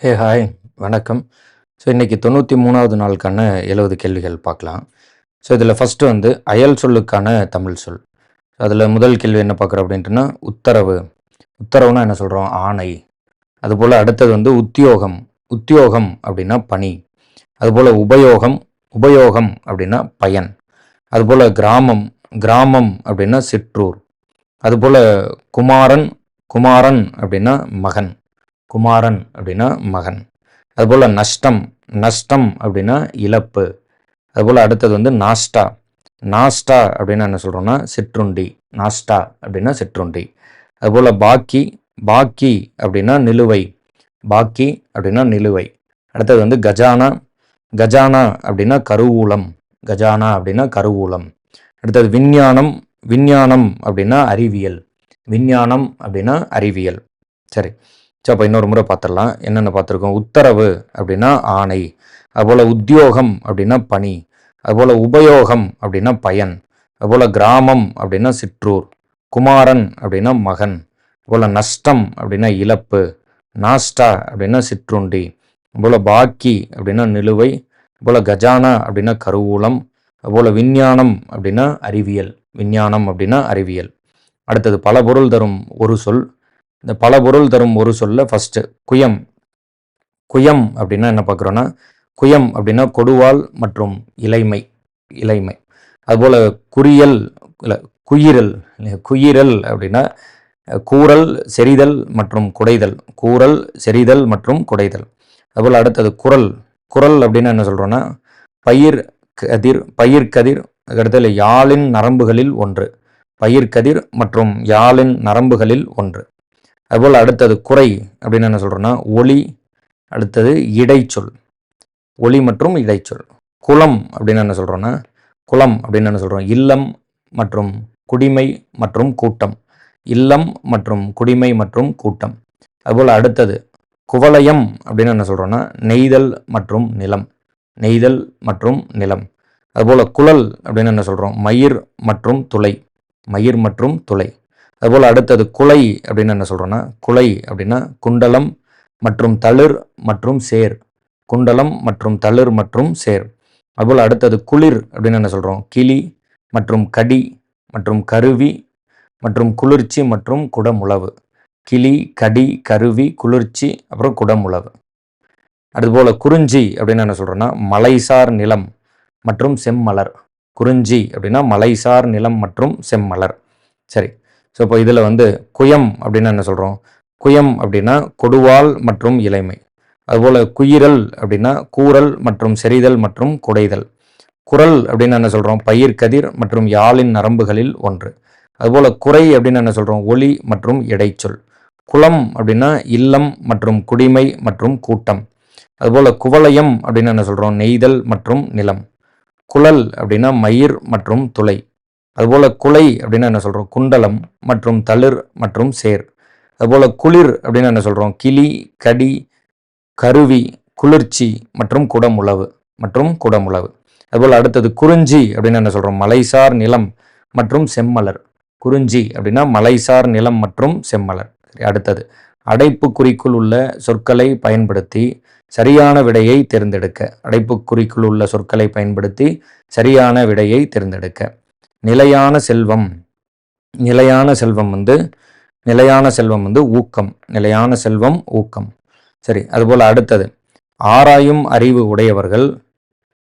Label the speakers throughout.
Speaker 1: Hey hi வணக்கம். So இன்றைக்கி தொண்ணூற்றி மூணாவது நாளுக்கான எழுபது கேள்விகள் பார்க்கலாம். ஸோ இதில் ஃபஸ்ட்டு வந்து அயல் சொல்லுக்கான தமிழ் சொல். அதில் முதல் கேள்வி என்ன பார்க்குறோம் அப்படின்ட்டுனா உத்தரவு. உத்தரவுனா என்ன சொல்கிறோம் ஆணை. அதுபோல் அடுத்தது வந்து உத்தியோகம். உத்தியோகம் அப்படின்னா பணி. அதுபோல் உபயோகம். உபயோகம் அப்படின்னா பயன். அதுபோல் கிராமம். கிராமம் அப்படின்னா சிற்றூர். அதுபோல் குமாரன். குமாரன் அப்படின்னா மகன். குமாரன் அப்படின்னா மகன். அதுபோல் நஷ்டம் நஷ்டம் அப்படின்னா இழப்பு. அதுபோல் அடுத்தது வந்து நாஸ்டா நாஸ்டா அப்படின்னா என்ன சொல்கிறோன்னா சிற்றுண்டி. நாஸ்டா அப்படின்னா சிற்றுண்டி. அதுபோல் பாக்கி பாக்கி அப்படின்னா நிலுவை. பாக்கி அப்படின்னா நிலுவை. அடுத்தது வந்து கஜானா. கஜானா அப்படின்னா கருவூலம். கஜானா அப்படின்னா கருவூலம். அடுத்தது விஞ்ஞானம். விஞ்ஞானம் அப்படின்னா அறிவியல். விஞ்ஞானம் அப்படின்னா அறிவியல். சரி. ஸோ அப்போ இன்னொரு முறை பார்த்துடலாம் என்னென்ன பார்த்துருக்கோம் உத்தரவு அப்படின்னா ஆணை. அதுபோல் உத்தியோகம் அப்படின்னா பணி. அதுபோல் உபயோகம் அப்படின்னா பயன். அதுபோல் கிராமம் அப்படின்னா சிற்றூர். குமாரன் அப்படின்னா மகன். அதுபோல் நஷ்டம் அப்படின்னா இழப்பு. நாஸ்டா அப்படின்னா சிற்றுண்டி. அதுபோல் பாக்கி அப்படின்னா நிலுவை. அதுபோல் கஜானா அப்படின்னா கருவூலம். அதுபோல் விஞ்ஞானம் அப்படின்னா அறிவியல். விஞ்ஞானம் அப்படின்னா அறிவியல். அடுத்தது பல பொருள் தரும் ஒரு சொல். இந்த பல பொருள் தரும் ஒரு சொல்ல ஃபஸ்ட்டு குயம். குயம் அப்படின்னா என்ன பார்க்குறோன்னா குயம் அப்படின்னா கொடுவால் மற்றும் இலைமை இலைமை. அதுபோல் குறியல் இல்லை குயிரல் குயிரல் அப்படின்னா கூறல் செறிதல் மற்றும் குடைதல். கூறல் செறிதல் மற்றும் குடைதல். அதுபோல் அடுத்தது குரல் குரல் அப்படின்னா என்ன சொல்கிறோன்னா பயிர் கதிர் பயிர் கதிர் அடுத்தது யாழின் நரம்புகளில் ஒன்று. பயிர்கதிர் மற்றும் யாழின் நரம்புகளில் ஒன்று. அதுபோல் அடுத்தது குறை அப்படின்னு என்ன சொல்கிறோன்னா ஒளி அடுத்தது இடைச்சொல். ஒளி மற்றும் இடைச்சொல். குளம் அப்படின்னு என்ன சொல்கிறோன்னா குளம் அப்படின்னு என்ன சொல்கிறோம் இல்லம் மற்றும் குடிமை மற்றும் கூட்டம். இல்லம் மற்றும் குடிமை மற்றும் கூட்டம். அதுபோல் அடுத்தது குவலயம் அப்படின்னு என்ன சொல்கிறோன்னா நெய்தல் மற்றும் நிலம். நெய்தல் மற்றும் நிலம். அதுபோல் குழல் அப்படின்னு என்ன சொல்கிறோம் மயிர் மற்றும் துளை. மயிர் மற்றும் துளை. அதுபோல் அடுத்தது குலை அப்படின்னு என்ன சொல்கிறோன்னா குலை அப்படின்னா குண்டலம் மற்றும் தளிர் மற்றும் சேர். குண்டலம் மற்றும் தளிர் மற்றும் சேர். அதுபோல் அடுத்தது குளிர் அப்படின்னு என்ன சொல்கிறோம் கிளி மற்றும் கடி மற்றும் கருவி மற்றும் குளிர்ச்சி மற்றும் குடமுளவு கிளி கடி கருவி குளிர்ச்சி அப்புறம் குடமுளவு அதுபோல் குறிஞ்சி அப்படின்னு என்ன சொல்கிறோன்னா மலைசார் நிலம் மற்றும் செம்மலர். குறிஞ்சி அப்படின்னா மலைசார் நிலம் மற்றும் செம்மலர். சரி. ஸோ இப்போ இதில் வந்து குயம் அப்படின்னா என்ன சொல்கிறோம் குயம் அப்படின்னா கொடுவால் மற்றும் இலைமை அதுபோல் குயிரல் அப்படின்னா கூறல் மற்றும் செறிதல் மற்றும் குடைதல். குரல் அப்படின்னு என்ன சொல்கிறோம் பயிர் கதிர் மற்றும் யாழின் நரம்புகளில் ஒன்று. அதுபோல் குறை அப்படின்னு என்ன சொல்கிறோம் ஒளி மற்றும் இடைச்சொல். குளம் அப்படின்னா இல்லம் மற்றும் குடிமை மற்றும் கூட்டம். அதுபோல் குவலயம் அப்படின்னு என்ன சொல்கிறோம் நெய்தல் மற்றும் நிலம். குழல் அப்படின்னா மயிர் மற்றும் துளை. அதுபோல் குலை அப்படின்னு என்ன சொல்கிறோம் குண்டலம் மற்றும் தளிர் மற்றும் சேர். அதுபோல் குளிர் அப்படின்னு என்ன சொல்கிறோம் கிளி கடி கருவி குளிர்ச்சி மற்றும் குடமுளவு மற்றும் குடமுளவு அதுபோல் அடுத்தது குறிஞ்சி அப்படின்னு என்ன சொல்கிறோம் மலைசார் நிலம் மற்றும் செம்மலர். குறிஞ்சி அப்படின்னா மலைசார் நிலம் மற்றும் செம்மலர். சரி அடுத்தது. அடைப்பு குறிக்குள் உள்ள சொற்களை பயன்படுத்தி சரியான விடையை தேர்ந்தெடுக்க. அடைப்பு குறிக்குள் உள்ள சொற்களை பயன்படுத்தி சரியான விடையை தேர்ந்தெடுக்க. நிலையான செல்வம். நிலையான செல்வம் வந்து நிலையான செல்வம் வந்து ஊக்கம். நிலையான செல்வம் ஊக்கம். சரி அதுபோல் அடுத்தது. ஆராயும் அறிவு உடையவர்கள்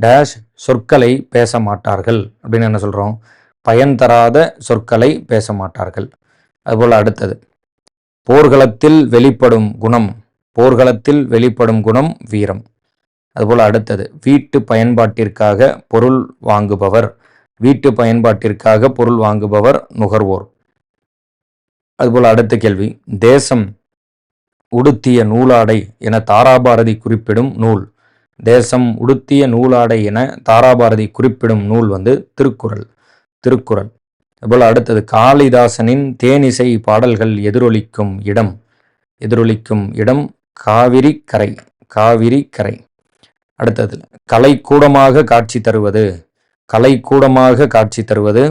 Speaker 1: டேஷ் சொற்களை பேச மாட்டார்கள் அப்படின்னு என்ன சொல்கிறோம் பயன் தராத சொற்களை பேச மாட்டார்கள். அதுபோல் அடுத்தது. போர்க்களத்தில் வெளிப்படும் குணம். போர்க்களத்தில் வெளிப்படும் குணம் வீரம். அதுபோல் அடுத்தது. வீட்டு பயன்பாட்டிற்காக பொருள் வாங்குபவர். வீட்டு பயன்பாட்டிற்காக பொருள் வாங்குபவர் நுகர்வோர். அதுபோல் அடுத்த கேள்வி தேசம் உடுத்திய நூலாடை என தாராபாரதி குறிப்பிடும் நூல். தேசம் உடுத்திய நூலாடை என தாராபாரதி குறிப்பிடும் நூல் வந்து திருக்குறள் திருக்குறள். அதுபோல் அடுத்தது காளிதாசனின் தேனிசை பாடல்கள் எதிரொலிக்கும் இடம். எதிரொலிக்கும் இடம் காவிரி கரை காவிரி கரை அடுத்தது கலைக்கூடமாக காட்சி தருவது. கலைக்கூடமாக காட்சி தருவது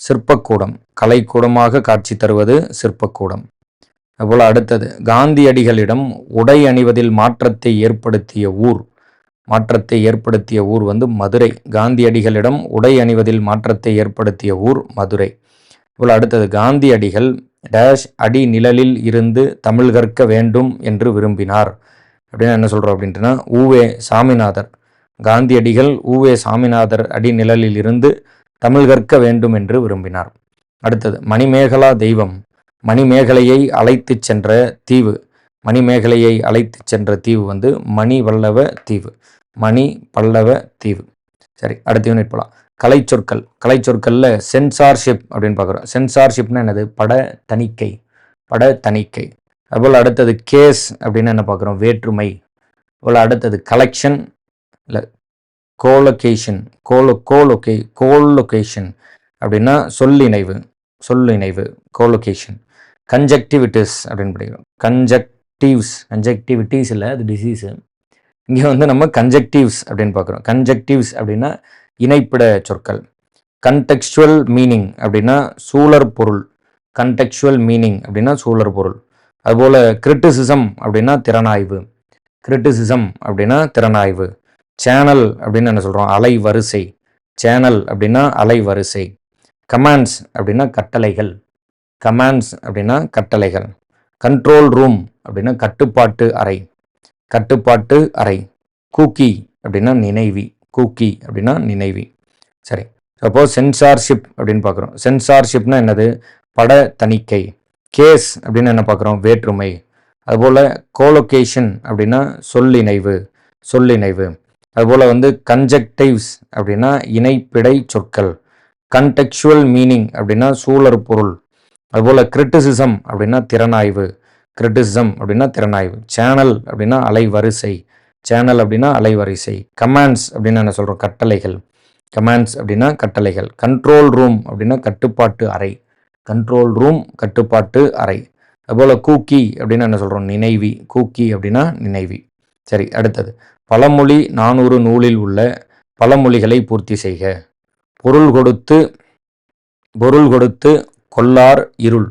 Speaker 1: சிற்பக்கூடம். கலைக்கூடமாக காட்சி தருவது சிற்பக்கூடம். அதுபோல் அடுத்தது காந்தியடிகளிடம் உடை அணிவதில் மாற்றத்தை ஏற்படுத்திய ஊர். மாற்றத்தை ஏற்படுத்திய ஊர் வந்து மதுரை. காந்தியடிகளிடம் உடை அணிவதில் மாற்றத்தை ஏற்படுத்திய ஊர் மதுரை. இவ்வளோ அடுத்தது காந்தியடிகள் டேஷ் அடி நிழலில் இருந்து தமிழ் கற்க வேண்டும் என்று விரும்பினார். அப்படின்னு என்ன சொல்கிறோம் அப்படின்ட்டுனா ஊவே சாமிநாதர். காந்தியடிகள் ஊவே சாமிநாதர் அடி நிழலில் இருந்து தமிழ் கற்க வேண்டும் என்று விரும்பினார். அடுத்தது மணிமேகலா தெய்வம். மணிமேகலையை அழைத்துச் சென்ற தீவு. மணிமேகலையை அழைத்து சென்ற தீவு வந்து மணி வல்லவ தீவு. மணி பல்லவ தீவு. சரி அடுத்த யூனிட் போகலாம் கலை சொற்கள் கலை சொற்களில் சென்சார்ஷிப் அப்படின்னு பார்க்குறோம். சென்சார்ஷிப்னா என்னது? பட தணிக்கை. பட தணிக்கை. அதுபோல் அடுத்தது கேஸ் அப்படின்னு என்ன பார்க்குறோம்? வேற்றுமை. அதுபோல் அடுத்தது கலெக்ஷன் இல்லை கோலொகேஷன் கோலோ கோலொகே கோலொகேஷன் அப்படின்னா சொல்லிணைவு சொல்லிணைவு கோலொகேஷன் கன்ஜக்டிவிட்டிஸ் அப்படின்னு படிக்கிறோம். கன்ஜக்டிவ்ஸ் கன்ஜக்டிவிட்டிஸ் இல்லை அது டிசீஸு இங்கே வந்து நம்ம கன்ஜெக்டிவ்ஸ் அப்படின்னு பார்க்குறோம். கன்ஜெக்டிவ்ஸ் அப்படின்னா இணைப்பிட சொற்கள். கன்டெக்சுவல் மீனிங் அப்படின்னா சூழர் பொருள். கன்டெக்சுவல் மீனிங் அப்படின்னா சூழர் பொருள். அதுபோல் கிரிட்டிசிசம் அப்படின்னா திறனாய்வு. கிரிட்டிசிசம் அப்படின்னா திறனாய்வு. சேனல் அப்படின்னு என்ன சொல்கிறோம் அலை வரிசை சேனல் அப்படின்னா அலை வரிசை கமாண்ட்ஸ் அப்படின்னா கட்டளைகள். கமாண்ட்ஸ் அப்படின்னா கட்டளைகள். கண்ட்ரோல் ரூம் அப்படின்னா கட்டுப்பாட்டு அறை. கட்டுப்பாட்டு அறை. கூக்கி அப்படின்னா நினைவி. கூக்கி அப்படின்னா நினைவி. சரி. சப்போஸ் சென்சார்ஷிப் அப்படின்னு பார்க்குறோம். சென்சார்ஷிப்னா என்னது? பட தணிக்கை. கேஸ் அப்படின்னு என்ன பார்க்குறோம்? வேற்றுமை. அதுபோல் கோலொகேஷன் அப்படின்னா சொல்லிணைவு. சொல்லிணைவு. அதுபோல் வந்து கன்ஜெக்டிவ்ஸ் அப்படின்னா இணைப்பிடை சொற்கள். கன்டெக்சுவல் மீனிங் அப்படின்னா சூழற் பொருள். அதுபோல் கிரிட்டிசிசம் அப்படின்னா திறனாய்வு. கிரிட்டிசிசம் அப்படின்னா திறனாய்வு. சேனல் அப்படின்னா அலைவரிசை. சேனல் அப்படின்னா அலைவரிசை. கமாண்ட்ஸ் அப்படின்னு என்ன சொல்கிறோம் கட்டளைகள். கமாண்ட்ஸ் அப்படின்னா கட்டளைகள். கண்ட்ரோல் ரூம் அப்படின்னா கட்டுப்பாட்டு அறை. கண்ட்ரோல் ரூம் கட்டுப்பாட்டு அறை. அதுபோல் கூக்கி அப்படின்னு என்ன சொல்கிறோம் நினைவி. கூக்கி அப்படின்னா நினைவி. சரி அடுத்தது. பழமொழி நானூறு நூலில் உள்ள பழமொழிகளை பூர்த்தி செய்க. பொருள் கொடுத்து பொருள் கொடுத்து கொல்லார் இருள்.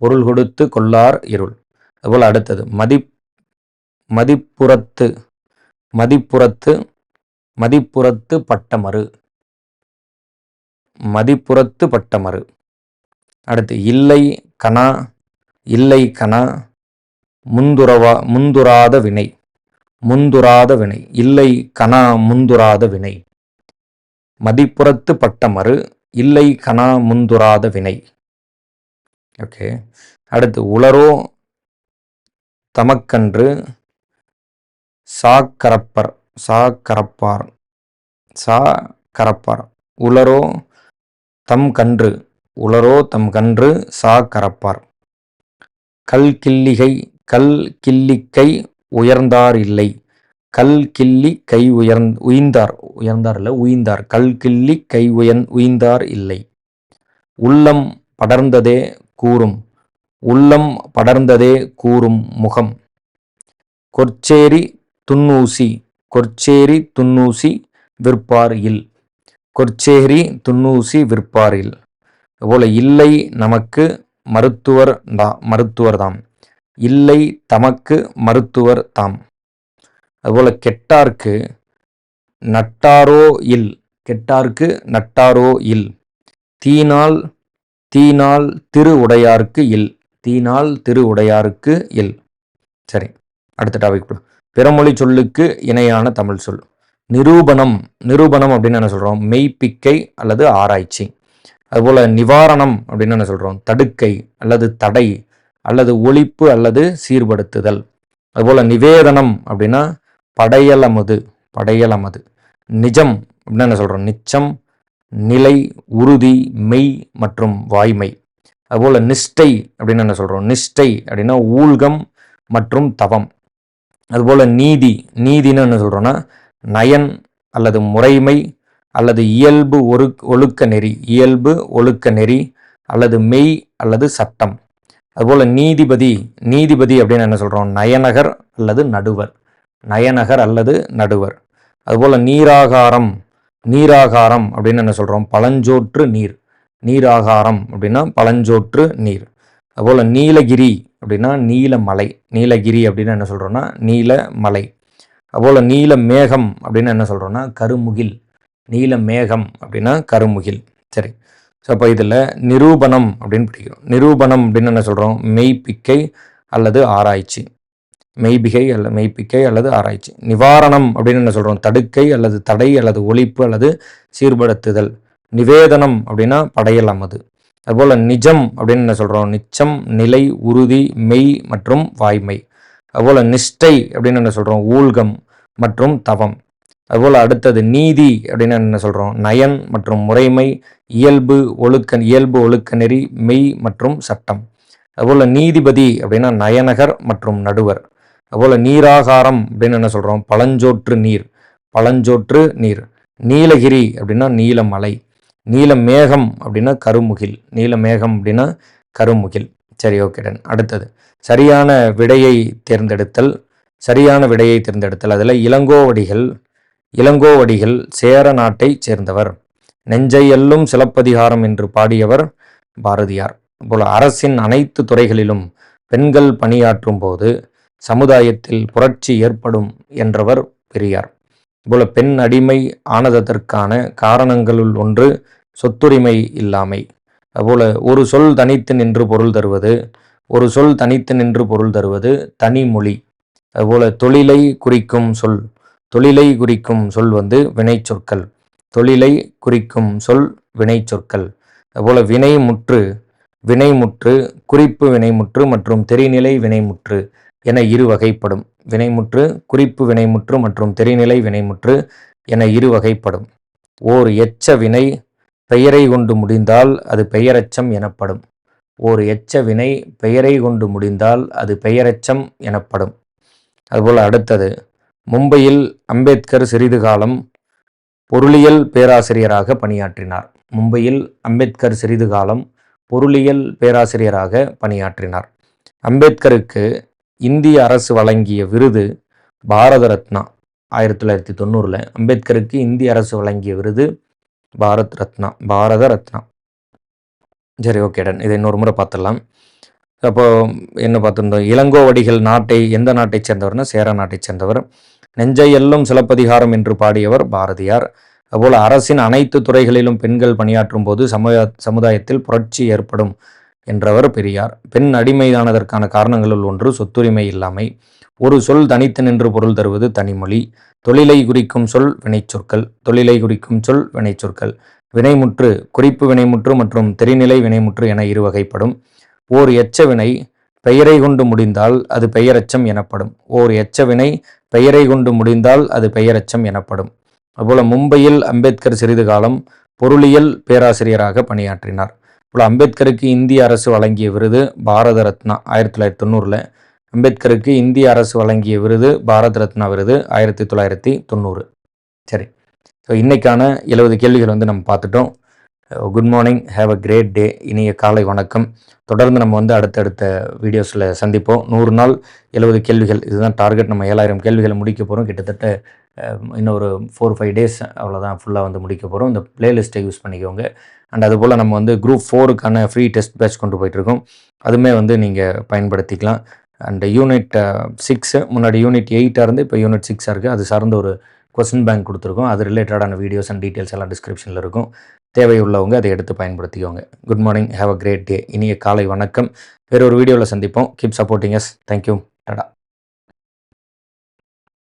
Speaker 1: பொருள் கொடுத்து கொல்லார் இருள். அதுபோல் அடுத்தது மதி மதிப்புறத்து மதிப்புறத்து மதிப்புறத்து பட்டமறு. மதிப்புறத்து பட்டமறு. அடுத்து இல்லை கணா இல்லை கணா முந்துறவா முந்துராத வினை. முந்துராத வினை. இல்லை கணா முந்துராத வினை. மதிப்புறத்து பட்டமறு இல்லை கணா முந்துராத வினை. ஓகே. அடுத்து உளரோ தமக்கன்று சாக்கரப்பர். சாக்கரப்பார். சா கரப்பார் உளரோ தம் கன்று உளரோ தம் கன்று சா கரப்பார் கல் கிள்ளிகை கல் கிள்ளிக்கை உயர்ந்தார் இல்லை. கல் கிள்ளி கை உயர்ந் உயிர்ந்தார் உயர்ந்தார் இல்லை உயிர்ந்தார் கல் கிள்ளி கை உயர் உயிர்ந்தார் இல்லை. உள்ளம் படர்ந்ததே கூறும் உள்ளம் படர்ந்ததே கூறும் முகம். கொற்சேரி துன்னூசி கொற்சேரி துன்னூசி விற்பார் இல். கொற்சேரி துன்னூசி விற்பார் இல். இல்லை நமக்கு மருத்துவர் தான் மருத்துவர் தாம் இல்லை தமக்கு மருத்துவர் தாம். அதுபோல் கெட்டார்க்கு நட்டாரோ இல். கெட்டார்க்கு நட்டாரோ இல். தீனால் தீனால் திரு உடையார்க்கு இல். தீனால் திரு உடையாருக்கு இல். சரி அடுத்த டாபிக் பிறமொழி சொல்லுக்கு இணையான தமிழ் சொல். நிரூபணம். நிரூபணம் அப்படின்னு என்ன சொல்கிறோம் மெய்ப்பிக்கை அல்லது ஆராய்ச்சி. அதுபோல் நிவாரணம் அப்படின்னு என்ன சொல்கிறோம் தடுக்கை அல்லது தடை அல்லது ஒழிப்பு அல்லது சீர்படுத்துதல். அதுபோல் நிவேதனம் அப்படின்னா படையலமது படையலமது. நிஜம் அப்படின்னு என்ன சொல்கிறோம் நிச்சம் நிலை உறுதி மெய் மற்றும் வாய்மை. அதுபோல் நிஷ்டை அப்படின்னு என்ன சொல்கிறோம் நிஷ்டை அப்படின்னா ஊழ்கம் மற்றும் தவம். அதுபோல் நீதி நீதின்னு என்ன சொல்கிறோன்னா நயன் அல்லது முறைமை அல்லது இயல்பு ஒரு ஒழுக்க நெறி. இயல்பு ஒழுக்க நெறி அல்லது மெய் அல்லது சட்டம். அதுபோல் நீதிபதி நீதிபதி அப்படின்னு என்ன சொல்கிறோம் நயனகர் அல்லது நடுவர். நயனகர் அல்லது நடுவர். அதுபோல் நீராகாரம் நீராகாரம் அப்படின்னு என்ன சொல்கிறோம் பழஞ்சோற்று நீர். நீராகாரம் அப்படின்னா பழஞ்சோற்று நீர். அதுபோல் நீலகிரி அப்படின்னா நீலமலை. நீலகிரி அப்படின்னு என்ன சொல்கிறோன்னா நீல மலை அதுபோல் நீல மேகம் அப்படின்னு என்ன சொல்கிறோன்னா கருமுகில். நீல மேகம் அப்படின்னா கருமுகில். சரி. ஸோ அப்போ இதில் நிரூபணம் அப்படின்னு படிக்கிறோம். நிரூபணம் அப்படின்னு என்ன சொல்கிறோம் மெய்ப்பிக்கை அல்லது ஆராய்ச்சி. மெய்பிகை அல்ல மெய்ப்பிக்கை அல்லது ஆராய்ச்சி. நிவாரணம் அப்படின்னு என்ன சொல்கிறோம் தடுக்கை அல்லது தடை அல்லது ஒழிப்பு அல்லது சீர்படுத்துதல். நிவேதனம் அப்படின்னா படையல் அமது. அதுபோல் நிஜம் அப்படின்னு என்ன சொல்கிறோம் நிச்சம் நிலை உறுதி மெய் மற்றும் வாய்மை. அதுபோல் நிஷ்டை அப்படின்னு என்ன சொல்கிறோம் ஊழ்கம் மற்றும் தவம். அதுபோல் அடுத்தது நீதி அப்படின்னு என்ன சொல்கிறோம் நயன் மற்றும் முறைமை இயல்பு ஒழுக்க இயல்பு ஒழுக்க நெறி மெய் மற்றும் சட்டம். அதுபோல் நீதிபதி அப்படின்னா நயனகர் மற்றும் நடுவர். அதுபோல் நீராகாரம் அப்படின்னு என்ன சொல்கிறோம் பழஞ்சோற்று நீர். பழஞ்சோற்று நீர். நீலகிரி அப்படின்னா நீலமலை. நீல மேகம் அப்படின்னா கருமுகில். நீல மேகம் அப்படின்னா கருமுகில். சரி ஓகே டன் அடுத்தது சரியான விடையை தேர்ந்தெடுத்தல். சரியான விடையை தேர்ந்தெடுத்தல். அதில் இளங்கோவடிகள் இளங்கோவடிகள் சேர நாட்டை சேர்ந்தவர். நெஞ்சை எல்லும் சிலப்பதிகாரம் என்று பாடியவர் பாரதியார். போல அரசின் அனைத்து துறைகளிலும் பெண்கள் பணியாற்றும் போது சமுதாயத்தில் புரட்சி ஏற்படும் என்றவர் பெரியார். போல பெண் அடிமை ஆனதற்கான காரணங்களுள் ஒன்று சொத்துரிமை இல்லாமை. அதுபோல ஒரு சொல் தனித்து நின்று பொருள் தருவது ஒரு சொல் தனித்து நின்று பொருள் தருவது தனிமொழி. அதுபோல தொழிலை குறிக்கும் சொல் தொழிலை குறிக்கும் சொல் வந்து வினை சொற்கள் தொழிலை குறிக்கும் சொல் வினை சொற்கள் அதுபோல வினைமுற்று வினைமுற்று குறிப்பு வினைமுற்று மற்றும் தெரிநிலை வினைமுற்று என இரு வகைப்படும். வினைமுற்று குறிப்பு வினைமுற்று மற்றும் தெரிநிலை வினைமுற்று என இரு வகைப்படும். ஓர் எச்ச வினை பெயரை கொண்டு முடிந்தால் அது பெயரச்சம் எனப்படும். ஓர் எச்ச வினை பெயரை கொண்டு முடிந்தால் அது பெயரச்சம் எனப்படும். அதுபோல் அடுத்தது மும்பையில் அம்பேத்கர் சிறிது காலம் பொருளியல் பேராசிரியராக பணியாற்றினார். மும்பையில் அம்பேத்கர் சிறிது காலம் பொருளியல் பேராசிரியராக பணியாற்றினார். அம்பேத்கருக்கு இந்திய அரசு வழங்கிய விருது பாரத ரத்னா. ஆயிரத்தி தொள்ளாயிரத்தி தொண்ணூறில் அம்பேத்கருக்கு இந்திய அரசு வழங்கிய விருது பாரத் ரத்னா பாரத ரத்னா. சரி ஓகே டன் இதை இன்னொரு முறை பார்த்துடலாம். அப்போது என்ன பார்த்துருந்தோம்? இளங்கோவடிகள் நாட்டை எந்த நாட்டைச் சேர்ந்தவர்னா சேர நாட்டைச் சேர்ந்தவர். நெஞ்சை எல்லும் சிலப்பதிகாரம் என்று பாடியவர் பாரதியார். அதுபோல் அரசின் அனைத்து துறைகளிலும் பெண்கள் பணியாற்றும் போது சமுதாய சமுதாயத்தில் புரட்சி ஏற்படும் என்றவர் பெரியார். பெண் அடிமையானதற்கான காரணங்களுள் ஒன்று சொத்துரிமை இல்லாமை. ஒரு சொல் தனித்து நின்று பொருள் தருவது தனிமொழி. தொழிலை குறிக்கும் சொல் வினைச்சொற்கள். தொழிலை குறிக்கும் சொல் வினைச்சொற்கள். வினைமுற்று குறிப்பு வினைமுற்று மற்றும் தெரிநிலை வினைமுற்று என இரு வகைப்படும். ஓர் எச்ச வினை பெயரை கொண்டு முடிந்தால் அது பெயரச்சம் எனப்படும். ஓர் எச்சவினை பெயரை கொண்டு முடிந்தால் அது பெயரச்சம் எனப்படும். அதுபோல் மும்பையில் அம்பேத்கர் சிறிது காலம் பொருளியல் பேராசிரியராக பணியாற்றினார். போல அம்பேத்கருக்கு இந்திய அரசு வழங்கிய விருது பாரத ரத்னா ஆயிரத்தி தொள்ளாயிரத்தி தொண்ணூறில். அம்பேத்கருக்கு இந்திய அரசு வழங்கிய விருது பாரத ரத்னா விருது ஆயிரத்தி தொள்ளாயிரத்தி தொண்ணூறு. சரி. ஸோ இன்றைக்கான எழுபது கேள்விகள் வந்து நம்ம பார்த்துட்டோம். Good morning have a great day இனிய காலை வணக்கம். தொடர்ந்து நம்ம வந்து அடுத்தடுத்த வீடியோஸில் சந்திப்போம். நூறு நாள் எழுபது கேள்விகள். இதுதான் டார்கெட் நம்ம ஏழாயிரம் கேள்விகளை முடிக்க போகிறோம் கிட்டத்தட்ட uh, இன்னொரு ஃபோர் ஃபைவ் டேஸ் அவ்வளோதான் ஃபுல்லாக வந்து முடிக்க போகிறோம் இந்த பிளேலிஸ்ட்டை யூஸ் பண்ணிக்கோங்க. அண்ட் அதுபோல் நம்ம வந்து குரூப் ஃபோருக்கான ஃப்ரீ டெஸ்ட் பேட்ச் கொண்டு போயிட்டுருக்கோம். அதுவுமே வந்து நீங்கள் பயன்படுத்திக்கலாம். அண்ட் யூனிட் சிக்ஸு முன்னாடி யூனிட் எயிட்டாக இருந்து இப்போ யூனிட் சிக்ஸாக இருக்குது அது சார்ந்த ஒரு கொஸ்டின் பேங்க் கொடுத்துருக்கோம். அது ரிலேட்டடான வீடியோஸ் அண்ட் டீட்டெயில்ஸ் எல்லாம் டிஸ்கிரிப்ஷனில் இருக்கும். தேவையுள்ளவங்க அதை எடுத்து பயன்படுத்திக்கோங்க. Good morning have a great day இனிய காலை வணக்கம். வேறு ஒரு வீடியோவில் சந்திப்போம் கீப் சப்போர்ட்டிங் எஸ் தேங்க்யூ டடா